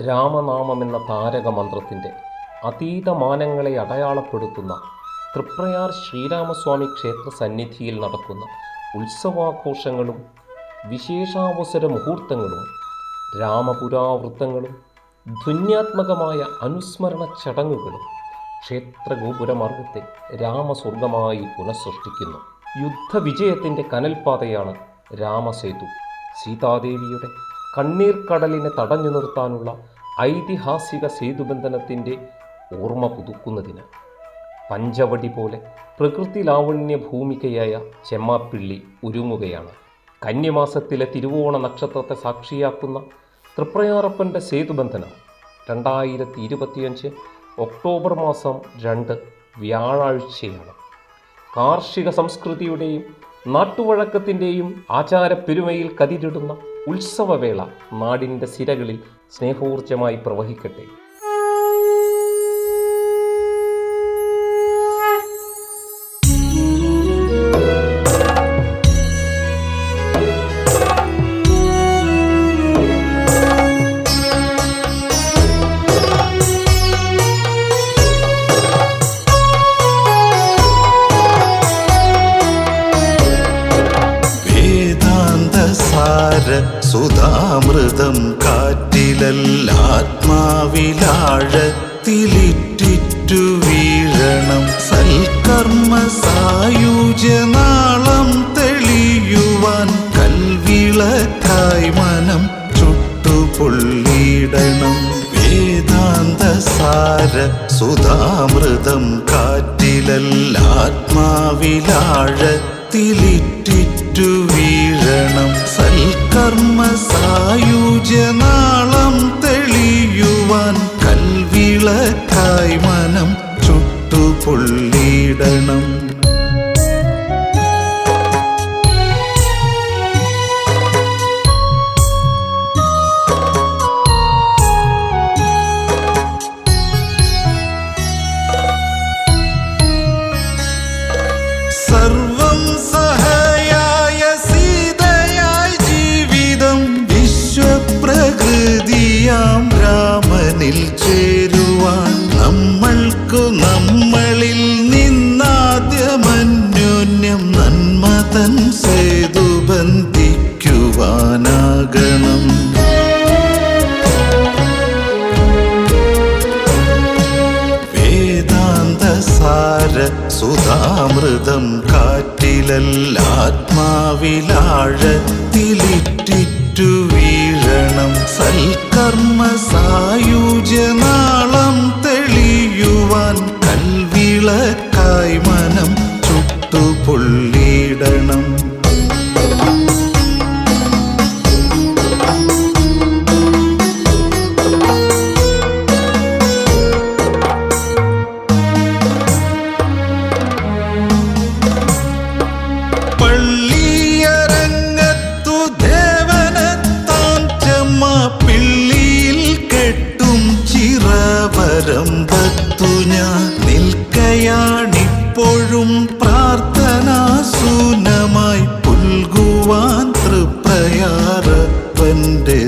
രാമനാമമെന്ന താരക മന്ത്രത്തിന്റെ അതീതമാനങ്ങളെ അടയാളപ്പെടുത്തുന്ന തൃപ്രയാർ ശ്രീരാമസ്വാമി ക്ഷേത്ര സന്നിധിയിൽ നടക്കുന്ന ഉത്സവാഘോഷങ്ങളും വിശേഷാവസര മുഹൂർത്തങ്ങളും രാമപുരാവൃത്തങ്ങളും ധുന്യാത്മകമായ അനുസ്മരണ ചടങ്ങുകളും ക്ഷേത്രഗോപുരമാർഗത്തെ രാമസ്വർഗമായി പുനഃസൃഷ്ടിക്കുന്നു. യുദ്ധവിജയത്തിന്റെ കനൽപാതയാണ് രാമസേതു. സീതാദേവിയുടെ കണ്ണീർ കടലിനെ തടഞ്ഞു നിർത്താനുള്ള ഐതിഹാസിക സേതുബന്ധനത്തിന്റെ ഓർമ്മ പുതുക്കുന്നതിന് പഞ്ചവടി പോലെ പ്രകൃതി ലാവണ്യ ഭൂമികയായ ചെമ്മാപ്പിള്ളി ഒരുങ്ങുകയാണ് കന്യമാസത്തിലെ തിരുവോണ നക്ഷത്രത്തെ സാക്ഷിയാക്കുന്ന തൃപ്രയാറപ്പന്റെ സേതുബന്ധനം രണ്ടായിരത്തി ഇരുപത്തിയഞ്ച് ഒക്ടോബർ മാസം രണ്ട് വ്യാഴാഴ്ചയാണ്. കാർഷിക സംസ്കൃതിയുടെയും നാട്ടുവഴക്കത്തിന്റെയും ആചാരപ്പെരുമയിൽ കതിരിടുന്ന ഉത്സവവേള നാടിന്റെ സിരകളിൽ സ്നേഹോർജമായി പ്രവഹിക്കട്ടെ. സുധാമൃതം കാറ്റിലല്ലാത്മാവിലാഴത്തിലിറ്റിറ്റു വീഴണം. സൽക്കർമ്മ സായുജനാളം തെളിയുവാൻ കൽവിളക്കായി മനം ചുട്ടുപൊള്ളിയിടണം. വേദാന്തസാര സുധാമൃതം കാറ്റിലല്ലാത്മാവിലാഴത്തിലിറ്റിറ്റു വീഴണം. സൽക്കർമ്മ സായുജനാളം ചേരുവാൻ നമ്മൾക്കു നമ്മളിൽ നിന്നാദ്യമന്യോന്യം നന്മതൻ സേതു ബന്ധിക്കുവാനാകണം. വേദാന്തസാര സുധാമൃതം കാറ്റിലല്ലാത്മാവിലാഴത്തിലിറ്റിറ്റു വീഴണം സൽക്കർമ്മ സായുജനാളം തെളിയുവാൻ കൽവിളക്കായി പറമ്പത്തു ഞാൻ നിൽക്കയാണിപ്പോഴും പ്രാർത്ഥനാസൂനമായി പുൽകുവാൻ തൃപ്രയാറ് തൃപ്രയാറപ്പന്റെ